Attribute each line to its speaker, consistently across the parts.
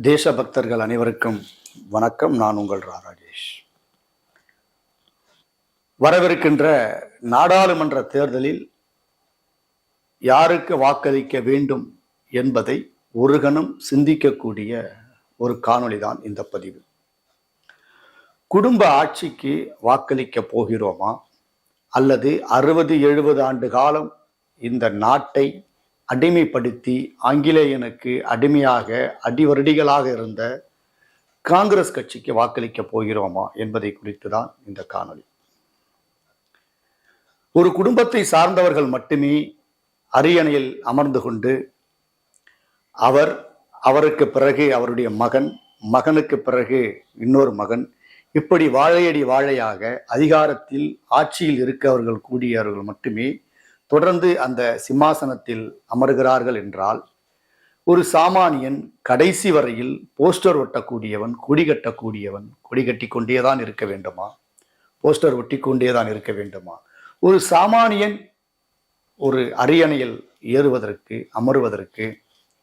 Speaker 1: தேசபக்தர்கள் அனைவருக்கும் வணக்கம். நான் உங்கள் ரா ராஜேஷ். வரவிருக்கின்ற நாடாளுமன்ற தேர்தலில் யாருக்கு வாக்களிக்க வேண்டும் என்பதை ஒரு கணம் சிந்திக்கக்கூடிய ஒரு காணொளி தான் இந்த பதிவு. குடும்ப ஆட்சிக்கு வாக்களிக்க போகிறோமா? அல்லது அறுபது எழுபது ஆண்டு காலம் இந்த நாட்டை அடிமைப்படுத்தி ஆங்கிலேயனுக்கு அடிமையாக அடிவருடிகளாக இருந்த காங்கிரஸ் கட்சிக்கு வாக்களிக்க போகிறோமா என்பதை குறித்து தான் இந்த காணொளி. ஒரு குடும்பத்தை சார்ந்தவர்கள் மட்டுமே அரியணையில் அமர்ந்து கொண்டு அவர் அவருக்கு பிறகு அவருடைய மகன் மகனுக்கு பிறகு இன்னொரு மகன் இப்படி வாழையடி வாழையாக அதிகாரத்தில் ஆட்சியில் இருக்கவர்கள் கூடியவர்கள் மட்டுமே தொடர்ந்து அந்த சிம்மாசனத்தில் அமர்கிறார்கள் என்றால் ஒரு சாமானியன் கடைசி வரையில் போஸ்டர் ஒட்டக்கூடியவன் கொடி கட்டக்கூடியவன் கொடி கட்டி கொண்டேதான் இருக்க வேண்டுமா? போஸ்டர் ஒட்டி கொண்டேதான் இருக்க வேண்டுமா? ஒரு சாமானியன் ஒரு அரியணையில் ஏறுவதற்கு அமருவதற்கு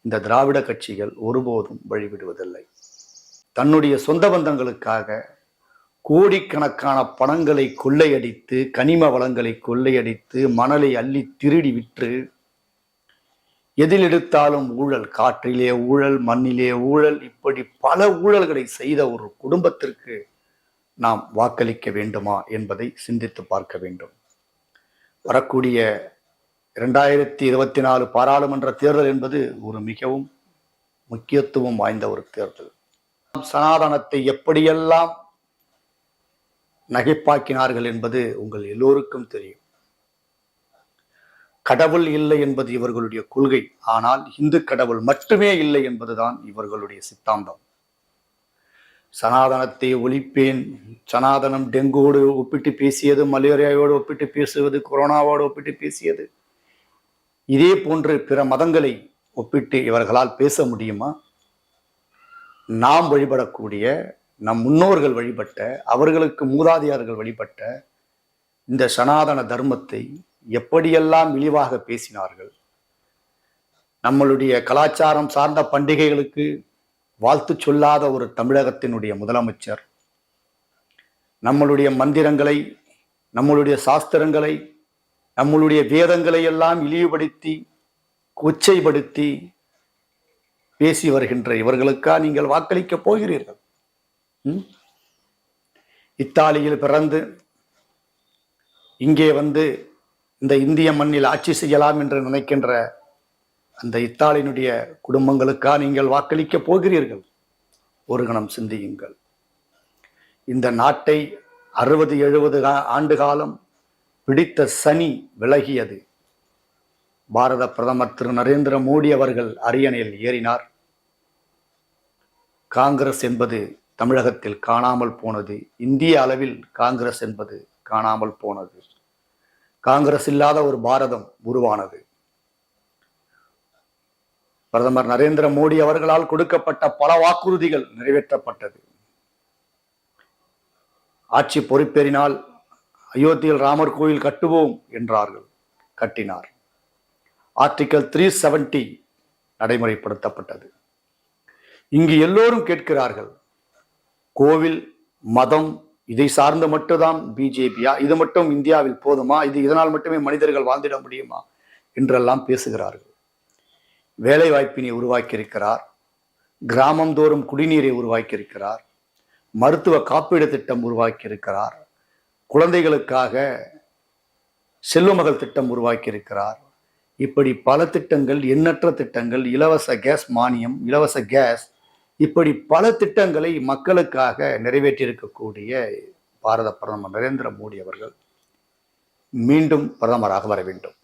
Speaker 1: இந்த திராவிட கட்சிகள் ஒருபோதும் வழிவிடுவதில்லை. தன்னுடைய சொந்த பந்தங்களுக்காக கோடிக்கணக்கான பணங்களை கொள்ளையடித்து கனிம வளங்களை கொள்ளையடித்து மணலை அள்ளி திருடி விற்று எதில் எடுத்தாலும் ஊழல் காற்றிலே ஊழல் மண்ணிலே ஊழல் இப்படி பல ஊழல்களை செய்த ஒரு குடும்பத்திற்கு நாம் வாக்களிக்க வேண்டுமா என்பதை சிந்தித்து பார்க்க வேண்டும். வரக்கூடிய இரண்டாயிரத்தி இருபத்தி நாலு பாராளுமன்ற தேர்தல் என்பது ஒரு மிகவும் முக்கியத்துவம் வாய்ந்த ஒரு தேர்தல். சனாதனத்தை எப்படியெல்லாம் நகைப்பாக்கினார்கள் என்பது உங்கள் எல்லோருக்கும் தெரியும். கடவுள் இல்லை என்பது இவர்களுடைய கொள்கை. ஆனால் இந்து கடவுள் மட்டுமே இல்லை என்பதுதான் இவர்களுடைய சித்தாந்தம். சனாதனத்தை ஒழிப்பேன். சனாதனம் டெங்கோடு ஒப்பிட்டு பேசியது மலேரியாவோடு ஒப்பிட்டு பேசுவது கொரோனாவோடு ஒப்பிட்டு பேசியது. இதே போன்று பிற மதங்களை ஒப்பிட்டு இவர்களால் பேச முடியுமா? நாம் வழிபடக்கூடிய நம் முன்னோர்கள் வழிபட்ட அவர்களுக்கு மூதாதையார்கள் வழிபட்ட இந்த சனாதன தர்மத்தை எப்படியெல்லாம் இழிவாக பேசினார்கள்? நம்மளுடைய கலாச்சாரம் சார்ந்த பண்டிகைகளுக்கு வாழ்த்து சொல்லாத ஒரு தமிழகத்தினுடைய முதலமைச்சர் நம்மளுடைய மந்திரங்களை நம்மளுடைய சாஸ்திரங்களை நம்மளுடைய வேதங்களை எல்லாம் இழிவுபடுத்தி கொச்சைப்படுத்தி பேசி வருகின்ற இவர்களுக்கா நீங்கள் வாக்களிக்க போகிறீர்கள்? இத்தாலியில் பிறந்து இங்கே வந்து இந்த இந்திய மண்ணில் ஆட்சி செய்யலாம் என்று நினைக்கின்ற அந்த இத்தாலியினுடைய குடும்பங்களுக்கா நீங்கள் வாக்களிக்க போகிறீர்கள்? ஒரு கணம் சிந்தியுங்கள். இந்த நாட்டை அறுபது எழுபது ஆண்டு காலம் பிடித்த சனி விலகியது. பாரத பிரதமர் திரு நரேந்திர மோடி அவர்கள் அரியணையில் ஏறினார். காங்கிரஸ் என்பது தமிழகத்தில் காணாமல் போனது இந்திய அளவில் காங்கிரஸ் என்பது காணாமல் போனது. காங்கிரஸ் இல்லாத ஒரு பாரதம் உருவானது. பிரதமர் நரேந்திர மோடி அவர்களால் கொடுக்கப்பட்ட பல வாக்குறுதிகள் நிறைவேற்றப்பட்டது. ஆட்சி பொறுப்பேறினால் அயோத்தியில் ராமர் கோயில் கட்டுவோம் என்றார்கள் கட்டினார். ஆர்டிகல் த்ரீ செவன்டி நடைமுறைப்படுத்தப்பட்டது. இங்கு எல்லோரும் கேட்கிறார்கள் கோவில் மதம் இதை சார்ந்து மட்டும்தான் பிஜேபியா? இது மட்டும் இந்தியாவில் போதுமா? இது இதனால் மட்டுமே மனிதர்கள் வாழ்ந்திட முடியுமா? என்றெல்லாம் பேசுகிறார்கள். வேலை வாய்ப்பினை உருவாக்கியிருக்கிறார். கிராமந்தோறும் குடிநீரை உருவாக்கியிருக்கிறார். மருத்துவ காப்பீடு திட்டம் உருவாக்கியிருக்கிறார். குழந்தைகளுக்காக செல்வமகள் திட்டம் உருவாக்கியிருக்கிறார். இப்படி பல திட்டங்கள் எண்ணற்ற திட்டங்கள் இலவச கேஸ் மானியம் இலவச கேஸ் இப்படி பல திட்டங்களை மக்களுக்காக நிறைவேற்றியிருக்கக்கூடிய பாரத பிரதமர் நரேந்திர மோடி அவர்கள் மீண்டும் பிரதமராக வர வேண்டும்.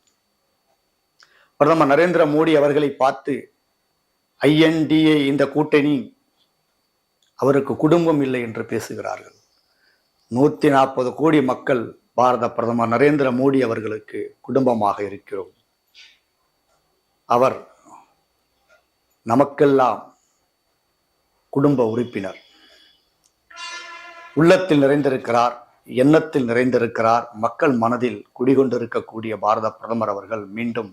Speaker 1: பிரதமர் நரேந்திர மோடி அவர்களை பார்த்து ஐஎன்டிஏ இந்த கூட்டணி அவருக்கு குடும்பம் இல்லை என்று பேசுகிறார்கள். நூற்றி நாற்பது கோடி மக்கள் பாரத பிரதமர் நரேந்திர மோடி அவர்களுக்கு குடும்பமாக இருக்கிறோம். அவர் நமக்கெல்லாம் குடும்ப உறுப்பினர். உள்ளத்தில் நிறைந்திருக்கிறார் எண்ணத்தில் நிறைந்திருக்கிறார் மக்கள் மனதில் குடிகொண்டிருக்கக்கூடிய பாரத பிரதமர் அவர்கள் மீண்டும்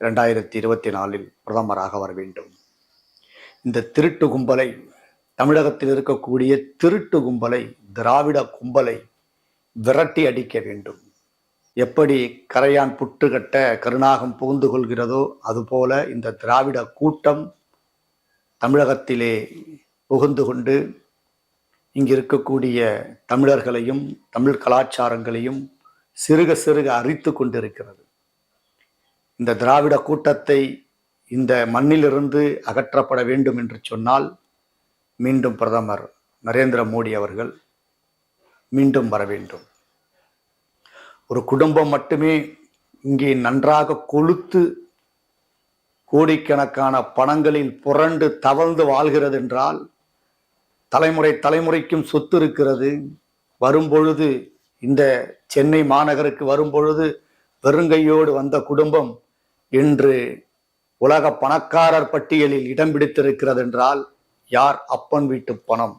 Speaker 1: இரண்டாயிரத்தி இருபத்தி நாலில் பிரதமராக வர வேண்டும். இந்த திருட்டு கும்பலை தமிழகத்தில் இருக்கக்கூடிய திருட்டு கும்பலை திராவிட கும்பலை விரட்டி அடிக்க வேண்டும். எப்படி கரையான் புட்டு கட்ட கருணாகம் புகுந்து கொள்கிறதோ அதுபோல இந்த திராவிட கூட்டம் தமிழகத்திலே புகுந்து கொண்டு இங்கு இருக்கக்கூடிய தமிழர்களையும் தமிழ் கலாச்சாரங்களையும் சிறுக சிறுக அரித்து கொண்டிருக்கிறது. இந்த திராவிட கூட்டத்தை இந்த மண்ணிலிருந்து அகற்றப்பட வேண்டும் என்று சொன்னால் மீண்டும் பிரதமர் நரேந்திர மோடி அவர்கள் மீண்டும் வர வேண்டும். ஒரு குடும்பம் மட்டுமே இங்கே நன்றாக கொளுத்து கோடிக்கணக்கான பணங்களில் புரண்டு தவழ்ந்து வாழ்கிறது என்றால் தலைமுறை தலைமுறைக்கும் சொத்து இருக்கிறது. வரும்பொழுது இந்த சென்னை மாநகருக்கு வரும்பொழுது வெறுங்கையோடு வந்த குடும்பம் இன்று உலக பணக்காரர் பட்டியலில் இடம் பிடித்திருக்கிறது என்றால் யார் அப்பன் வீட்டு பணம்?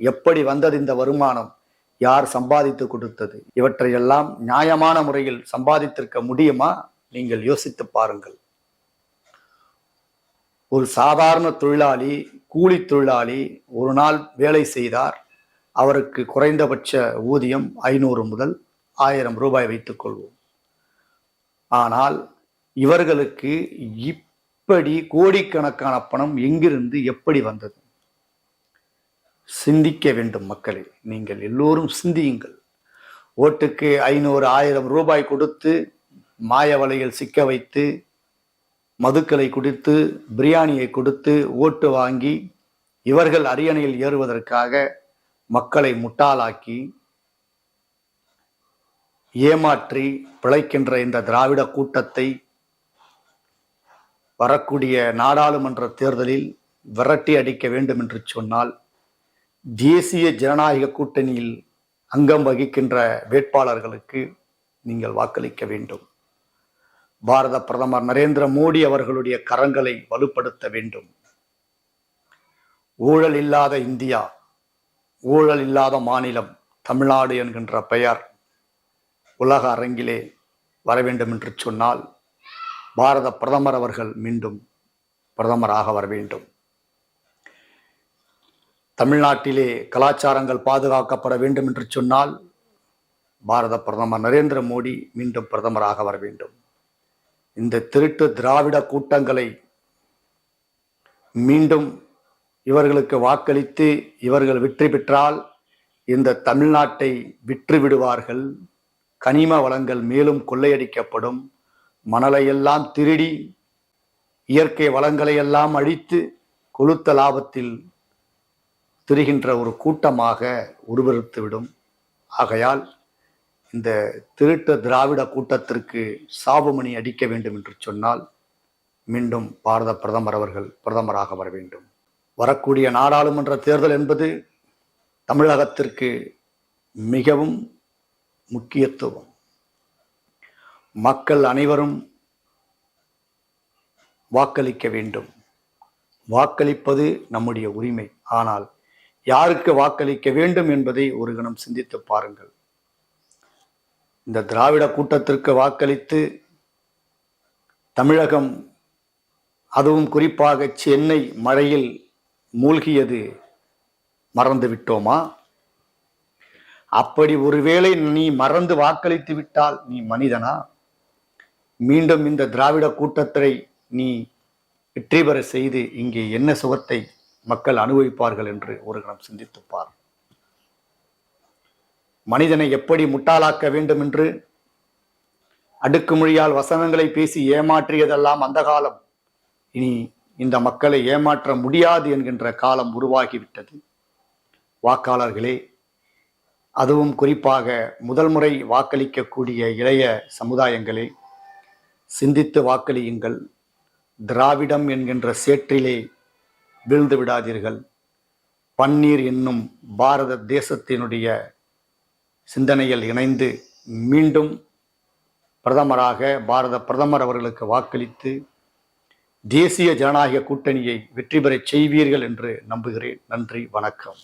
Speaker 1: எப்படி வந்தது இந்த வருமானம்? யார் சம்பாதித்து கொடுத்தது? இவற்றையெல்லாம் நியாயமான முறையில் சம்பாதித்திருக்க முடியுமா? நீங்கள் யோசித்து பாருங்கள். ஒரு சாதாரண தொழிலாளி கூலி தொழிலாளி ஒரு நாள் வேலை செய்தார். அவருக்கு குறைந்தபட்ச ஊதியம் ஐநூறு முதல் ஆயிரம் ரூபாய் வைத்துக்கொள்வோம் ஆனால் இவர்களுக்கு இப்படி கோடிக்கணக்கான பணம் எங்கிருந்து எப்படி வந்தது? சிந்திக்க வேண்டும் மக்களே. நீங்கள் எல்லோரும் சிந்தியுங்கள். ஓட்டுக்கு ஐநூறு ஆயிரம் ரூபாய் கொடுத்து மாய வலையில் சிக்க வைத்து மதுக்களை குடித்து பிரியாணியை கொடுத்து ஓட்டு வாங்கி இவர்கள் அரியணையில் ஏறுவதற்காக மக்களை முட்டாளாக்கி ஏமாற்றி பிழைக்கின்ற இந்த திராவிட கூட்டத்தை வரக்கூடிய நாடாளுமன்ற தேர்தலில் விரட்டி அடிக்க வேண்டும் என்று சொன்னால் தேசிய ஜனநாயக கூட்டணியில் அங்கம் வகிக்கின்ற வேட்பாளர்களுக்கு நீங்கள் வாக்களிக்க வேண்டும். பாரத பிரதமர் நரேந்திர மோடி அவர்களுடைய கரங்களை வலுப்படுத்த வேண்டும். ஊழல் இல்லாத இந்தியா ஊழல் இல்லாத மாநிலம் தமிழ்நாடு என்கின்ற பெயர் உலக அரங்கிலே வர வேண்டும் என்று சொன்னால் பாரத பிரதமர் அவர்கள் மீண்டும் பிரதமராக வர வேண்டும். தமிழ்நாட்டிலே கலாச்சாரங்கள் பாதுகாக்கப்பட வேண்டும் என்று சொன்னால் பாரத பிரதமர் நரேந்திர மோடி மீண்டும் பிரதமராக வர வேண்டும். இந்த திருட்டு திராவிட கூட்டங்களை மீண்டும் இவர்களுக்கு வாக்களித்து இவர்கள் வெற்றி பெற்றால் இந்த தமிழ்நாட்டை விற்று விடுவார்கள் கனிம வளங்கள் மேலும் கொள்ளையடிக்கப்படும். மணலையெல்லாம் திருடி இயற்கை வளங்களை எல்லாம் அழித்து கொளுத்த லாபத்தில் திரிகின்ற ஒரு கூட்டமாக உருவெடுத்துவிடும். ஆகையால் இந்த திருட்டு திராவிட கூட்டத்திற்கு சாபமணி அடிக்க வேண்டும் என்று சொன்னால் மீண்டும் பாரத பிரதமர் அவர்கள் பிரதமராக வர வேண்டும். வரக்கூடிய நாடாளுமன்ற தேர்தல் என்பது தமிழகத்திற்கு மிகவும் முக்கியத்துவம். மக்கள் அனைவரும் வாக்களிக்க வேண்டும். வாக்களிப்பது நம்முடைய உரிமை. ஆனால் யாருக்கு வாக்களிக்க வேண்டும் என்பதை ஒரு கணம் சிந்தித்து பாருங்கள். இந்த திராவிட கூட்டத்திற்கு வாக்களித்து தமிழகம் அதுவும் குறிப்பாக சென்னை மழையில் மூழ்கியது மறந்து விட்டோமா? அப்படி ஒருவேளை நீ மறந்து வாக்களித்து விட்டால் நீ மனிதனா? மீண்டும் இந்த திராவிட கூட்டத்தை நீ வெற்றி பெற செய்து இங்கே என்ன சுகத்தை மக்கள் அனுபவிப்பார்கள் என்று ஒரு கணம் சிந்தித்துப்பார் மனிதனை எப்படி முட்டாளாக்க வேண்டும் என்று அடுக்குமொழியால் வசனங்களை பேசி ஏமாற்றியதெல்லாம் அந்த காலம். இனி இந்த மக்களை ஏமாற்ற முடியாது என்கின்ற காலம் உருவாகிவிட்டது. வாக்காளர்களே அதுவும் குறிப்பாக முதல் முறை வாக்களிக்கக்கூடிய இளைய சமுதாயங்களே சிந்தித்து வாக்களியுங்கள். திராவிடம் என்கின்ற சேற்றிலே வீழ்ந்து விடாதீர்கள். பன்னீர் என்னும் பாரத தேசத்தினுடைய சிந்தனையில் இணைந்து மீண்டும் பிரதமராக பாரத பிரதமர் அவர்களுக்கு வாக்களித்து தேசிய ஜனநாயக கூட்டணியை வெற்றி பெறச் செய்வீர்கள் என்று நம்புகிறேன். நன்றி வணக்கம்.